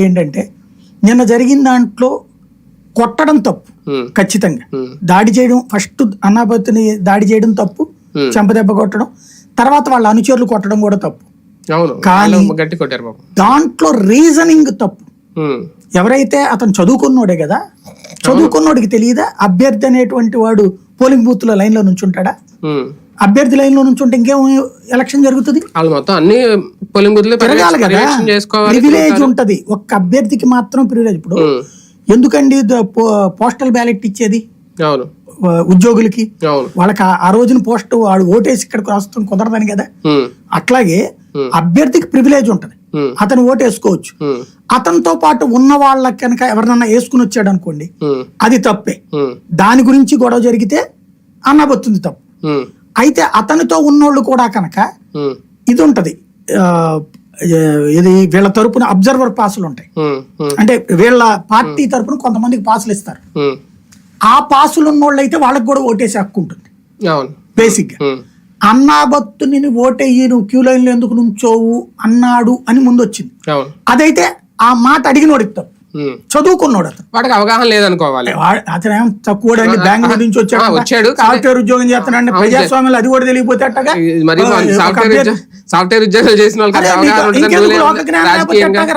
ఏంటంటే నిన్న జరిగిన దాంట్లో కొట్టడం తప్పు ఖచ్చితంగా. దాడి చేయడం ఫస్ట్ అన్నాపతిని దాడి చేయడం తప్పు. చెంపదెబ్బ కొట్టడం తర్వాత వాళ్ళ అనుచరులు కొట్టడం కూడా తప్పు. కానీ- దాంట్లో రీజనింగ్ తప్పు. ఎవరైతే అతను చదువుకున్నోడే కదా చదువుకున్నోడికి తెలియదా? అభ్యర్థి అనేటువంటి వాడు పోలింగ్ బూత్లో లైన్లో నుంచుంటాడా. అభ్యర్థి లైన్లో నుంచుంటే ఇంకేం ఎలక్షన్ జరుగుతుంది? వాళ్ళు మొత్తం అన్ని పోలింగ్ ప్రివిలేజ్ ఉంటది. ఒక్క అభ్యర్థికి మాత్రం ప్రివిలేజ్ ఇప్పుడు ఎందుకండి పోస్టల్ బ్యాలెట్ ఇచ్చేది? అవును. ఉద్యోగులకి? వాళ్ళకి ఆ- రోజున పోస్ట్ వాడు ఓటేసి ఇక్కడికి వస్తాం కుదరదని కదా? అట్లాగే. అభ్యర్థికి ప్రివిలేజ్ ఉంటది. అతను ఓటేసుకోవచ్చు. అతనితో పాటు ఉన్న వాళ్ళకి కనుక ఎవరినన్నా వేసుకుని వచ్చాడు అనుకోండి అది తప్పే. దాని గురించి గొడవ జరిగితే అన్నబొత్తుంది తప్పు. అయితే అతనితో ఉన్నోళ్ళు కూడా కనుక ఇది ఉంటది ఇది వీళ్ళ తరపున అబ్జర్వర్ పాసులు ఉంటాయి. అంటే వీళ్ళ పార్టీ తరపున కొంతమందికి పాసులు ఇస్తారు. ఆ పాసులు ఉన్నోళ్ళు అయితే వాళ్ళకి కూడా ఓటేసే హక్కు ఉంటుంది. బేసిక్గా. అన్నాబత్తుని ఓటేయి నువ్వు క్యూ లైన్లో ఎందుకు నుంచోవు అన్నాడు అని ముందు వచ్చింది అదైతే ఆ మాట అడిగినోడు ఇస్తాం ఉమ్. చదువుకున్నాడు అతను వాడికి అవగాహన లేదనుకోవాలి. అతను ఏం తక్కువ బెంగళూరు నుంచి వచ్చాడు. వచ్చాడు సాఫ్ట్వేర్ ఉద్యోగం చేస్తున్నాడు ప్రజాస్వామ్యంలో అది కూడా తెలియపోతే అట్టగా మరి సాఫ్ట్వేర్ ఉద్యోగాలు చేసిన వాళ్ళకి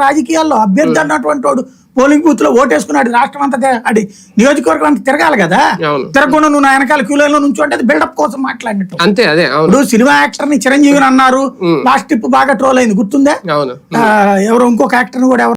రాజకీయాల్లో అభ్యర్థి అన్నటువంటి వాడు పోలింగ్ బూత్లో ఓటేసుకున్నాడు రాష్ట్రం అంతా అది నియోజకవర్గం అంతా తిరగాలి కదా. తిరగకుండా నువ్వు నా వెనకాల క్యూ లైన్లో నుంచి అంటే బిల్డప్ కోసం మాట్లాడినట్టు. అంతే అదే ఇప్పుడు సినిమా యాక్టర్ని చిరంజీవిని అన్నారు ఉమ్. లాస్ట్ ట్రిప్ బాగా ట్రోల్ అయింది గుర్తుందా? ఎవరో ఇంకొక యాక్టర్ కూడా ఎవరు